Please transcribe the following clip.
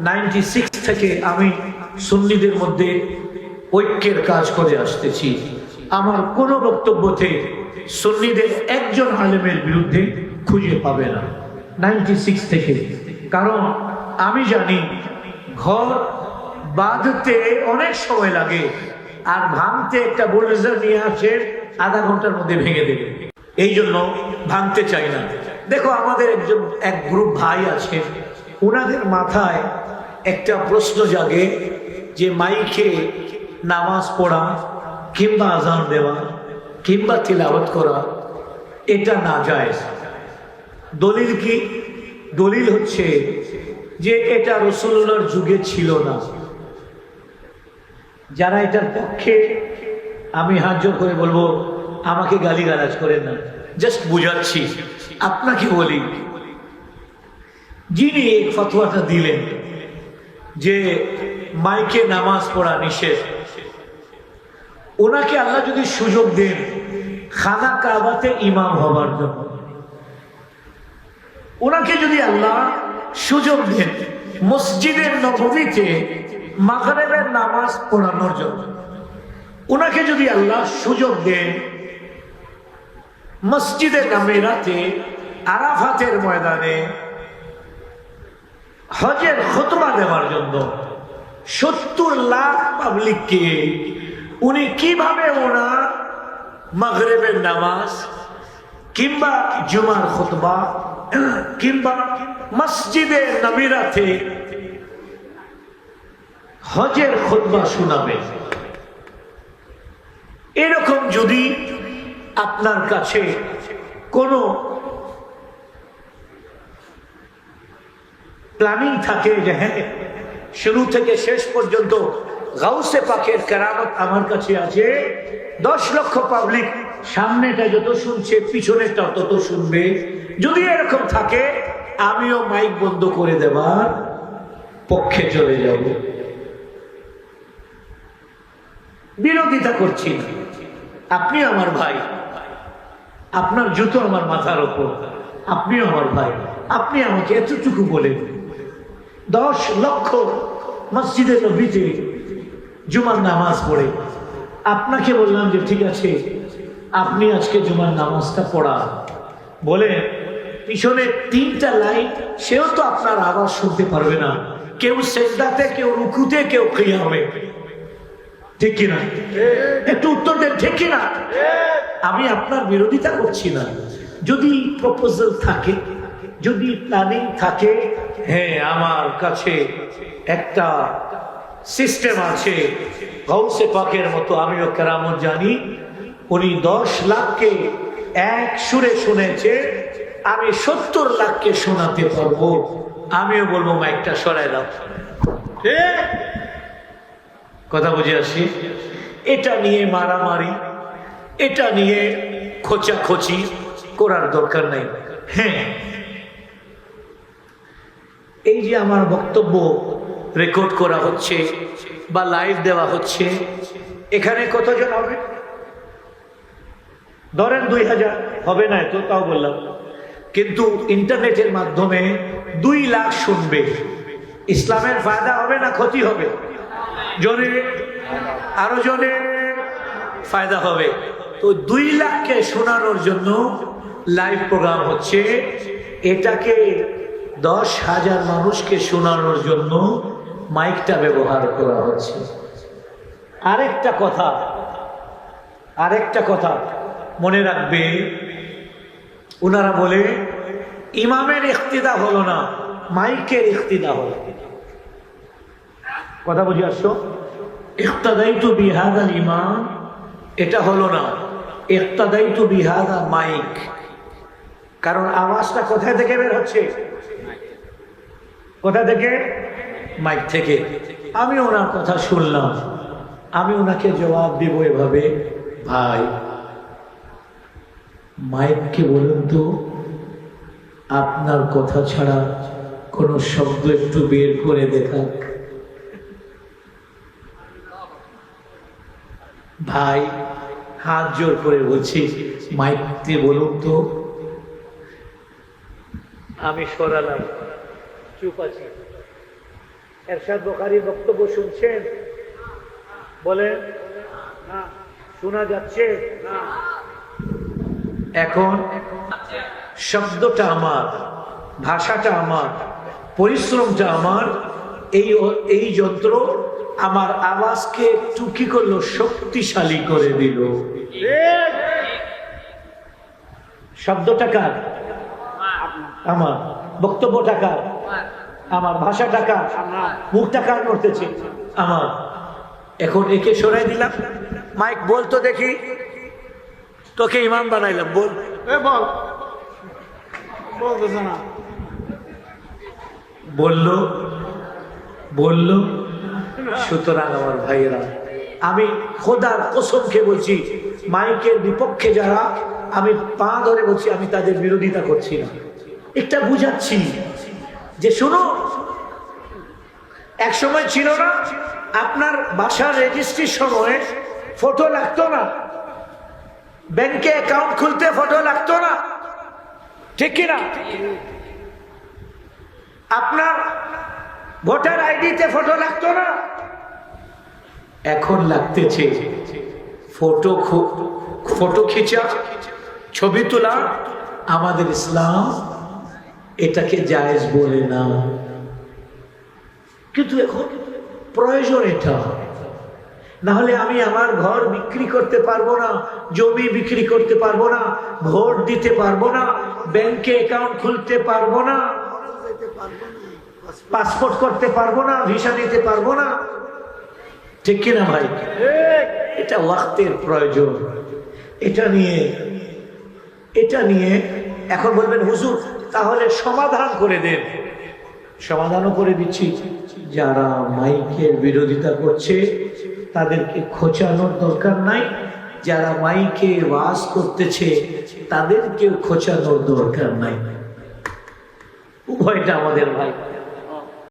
Ninety six থেকে আমি সুন্নিদের মধ্যে ঐক্যের কাজ করে আসতেছি। আমার কোনো বক্তব্যতে সুন্নিদের একজন আলেমের বিরুদ্ধে খুঁজে পাবে না। নাইনটি সিক্স থেকে। কারণ আমি জানি, ঘর বাঁধতে অনেক সময় লাগে, আর ভাঙতে একটা বোলডোজার নিয়ে আসে, আধা ঘণ্টার মধ্যে ভেঙে দেবে। এই জন্য ভাঙতে চাই না। দেখো, আমাদের একজন, এক গ্রুপ ভাই আছে ওনাদের মাথায় একটা প্রশ্ন জাগে যে মাইকে নামাজ পড়া কিংবা আজান দেওয়া কিংবা তিলাবত করা, এটা না যায় দলিল কি? দলিল হচ্ছে যে এটা রসুল্লাহর যুগে ছিল না। যারা এটার পক্ষে, আমি হাত করে বলব, আমাকে গালিগালাজ করেন না। জাস্ট বুঝাচ্ছি। আপনাকে বলি যিনি এই ফতোয়াটা দিলেন যে মাইকে নামাজ পড়া নিষেধ, ওনাকে আল্লাহ যদি সুযোগ দেন খানা কাবাতে ইমাম হবার জন্য। ওনাকে যদি আল্লাহ সুযোগ দেন মসজিদের নবমীতে মাগরেবের নামাজ পড়ানোর জন্য। ওনাকে যদি আল্লাহ সুযোগ দেন মসজিদে নামেরাতে আরাফাতের ময়দানে হজের খতমা দেওয়ার জন্য সত্তর লাখ পাবলিককে উনি কীভাবে ওনার মাগরেবের নামাজ কিংবা জুমার খুতবা, কিংবা মসজিদে নবীরাতে হজের খুতবা শোনাবে। এরকম যদি আপনার কাছে কোনো প্ল্যানিং থাকে যে হ্যাঁ শুরু থেকে শেষ পর্যন্ত গাউসে পাকের কেরামত আমার কাছে আছে। দশ লক্ষ পাবলিক সামনেটা যত শুনছে পিছনেটা তত শুনবে। যদি এরকম থাকে, আমিও মাইক বন্ধ করে দেবার পক্ষে চলে যাব। বিরোধিতা করছি আপনি আমার ভাই। আপনার জুতো আমার মাথার ওপর। আপনিও আমার ভাই। আপনি আমাকে এতটুকু বলেন। দশ লক্ষ মসজিদে নবীতে জুমার নামাজ পড়ে। আপনাকে বললাম যে, ঠিক আছে, আপনি আজকে জুমার নামাজটা পড়া বলে, পিছনে তিনটা লাইন, সেও তো আপনার আওয়াজ শুনতে পারবে না। কেউ সেজদাতে, কেউ রুকুতে, কেউ হবে ঠিক কিনা? একটু উত্তর দেন, ঠিক কিনা? আমি আপনার বিরোধিতা করছি না। যদি প্রপোজাল থাকে, যদি প্ল্যানিং থাকে হ্যাঁ আমার কাছে একটা সিস্টেম আছে। গৌসে পাকের মতো আমিও কেরামত জানি। উনি দশ লাখকে এক সুরে শুনেছে, আমি সত্তর লাখকে শোনাতে পারব। আমিও বলব, মাইকটা সরাই দাও? কথা বুঝে আসি? এটা নিয়ে মারামারি, এটা নিয়ে খোঁচাখোচি করার দরকার নাই। হ্যাঁ এই যে আমার বক্তব্য রেকর্ড করা হচ্ছে বা লাইভ দেওয়া হচ্ছে, এখানে কতজন হবে? ধরেন দুই হাজার, হবে না তো তাও বললাম। কিন্তু ইন্টারনেটের মাধ্যমে দুই লাখ শুনবে। ইসলামের ফায়দা হবে না ক্ষতি হবে? জনে আরও জনে ফায়দা হবে। তো দুই লাখকে শোনানোর জন্য লাইভ প্রোগ্রাম হচ্ছে। এটাকে দশ হাজার মানুষকে শোনানোর জন্য মাইকটা ব্যবহার করা হচ্ছে আরেকটা কথা আরেকটা কথা মনে রাখবে। ওনারা বলে, ইমামের ইখতিদা হলো না, মাইকের ইখতিদা হলো। কথা বুঝে আসছো? ইখতাদাই তো বিহাদাল ইমাম, এটা হলো না ইখতাদাই তো বিহাদা মাইক। কারণ আওয়াজটা কোথায় থেকে বের হচ্ছে? কোথা থেকে? মাইক থেকে। আমি ওনার কথা শুনলাম। আমি ওনাকে জবাব দেব এভাবে। ভাই। মাইককে বলুন তো আপনার কথা ছাড়া কোনো শব্দ একটু বের করে দেখাক। ভাই হাত জোর করে বলছি মাইককে বলুন তো। আমি সরালাম। চুপ আছি। এরশাদ বোখারির বক্তব্য শুনছেন? বলেন না শোনা যাচ্ছে? না। এখন শব্দটা আমার ভাষাটা আমার পরিশ্রমটা আমার এই এই যন্ত্র আমার আওয়াজকে একটু কি করল শক্তিশালী করে দিল। শব্দটা কার? আমার। বক্তব্যটা কার? আমার ভাষাটা কার? মুখটা কার করতেছে আমার। এখন একে সরাই দিলাম। মাইক বলতো দেখি। তোকে ইমাম বানাইলাম বল। এ বল। বলতেছে না। বলল বলল সুতরাং আমার ভাইয়েরা আমি খোদার কসমকে বলছি মাইকের বিপক্ষে যারা আমি পা ধরে বলছি আমি তাদের বিরোধিতা করছি না। এটা বুঝাচ্ছি। যে শুনো, এক সময় ছিল না, আপনার বাসার রেজিস্ট্রির সময় ফটো লাগতো না। ব্যাংকে অ্যাকাউন্ট খুলতে ফটো লাগতো না। ঠিক কিনা আপনার ভোটার আইডিতে ফটো লাগতো না। এখন লাগতেছে ফটো ফটো খিচা, ছবি তোলা, আমাদের ইসলাম এটাকে জায়েজ বলে না কিন্তু এখন প্রয়োজন এটা। না হলে আমি আমার ঘর বিক্রি করতে পারব না, জমি বিক্রি করতে পারব না, ভোট দিতে পারব না, ব্যাংকে অ্যাকাউন্ট খুলতে পারব না, পাসপোর্ট করতে পারব না, ভিসা নিতে পারব না। ঠিক কিনা ভাই? এটা ওয়াক্তের প্রয়োজন। এটা নিয়ে এটা নিয়ে এখন বলবেন, হুজুর, তাহলে সমাধান করে দেন। সমাধানও করে দিচ্ছি। যারা মাইকের বিরোধিতা করছে, তাদেরকে খোঁচানোর দরকার নাই। যারা মাইকে বাস করতেছে, তাদেরকেও খোঁচানোর দরকার নাই। উভয়টা আমাদের ভাই।